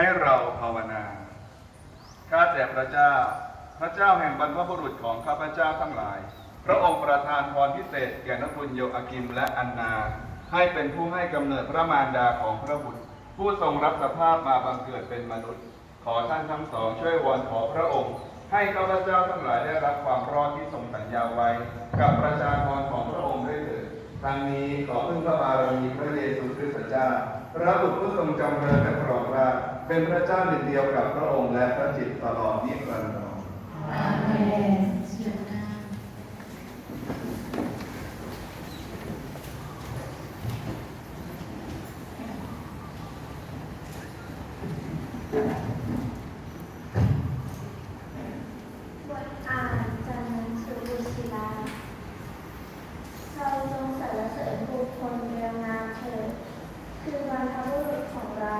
ให้เราภาวนา ข้าแต่พระเจ้า พระเจ้าแห่งบรรพบุรุษของข้าพเจ้าทั้งหลาย พระองค์ประทานพรพิเศษแก่นบุญโยอากิมและอันนา ให้เป็นผู้ให้กำเนิดพระมารดาของพระบุตร ผู้ทรงรับสภาพมาบังเกิดเป็นมนุษย์ ขอท่านทั้งสองช่วยวอนขอพระองค์ ให้ข้าพเจ้าทั้งหลายได้รับความรอดที่ทรงสัญญาไว้ กับประชากรของพระองค์ด้วยเถิดทั้งนี้ขอพึ่งพระบารมีพระเยซูคริสต์เจ้าพระบุตรผู้ทรงจำเริญและครองราช เป็นพระเจ้าหนึ่งเดียวกับพระองค์และพระจิตตลอดนิรันดรอาเมนเชิญนั่งบทอ่านจากหนังสือบุศิลาเราจงสรรเสริญบุคคลเรียงามเถิดคือบรรพบุรุษของเรา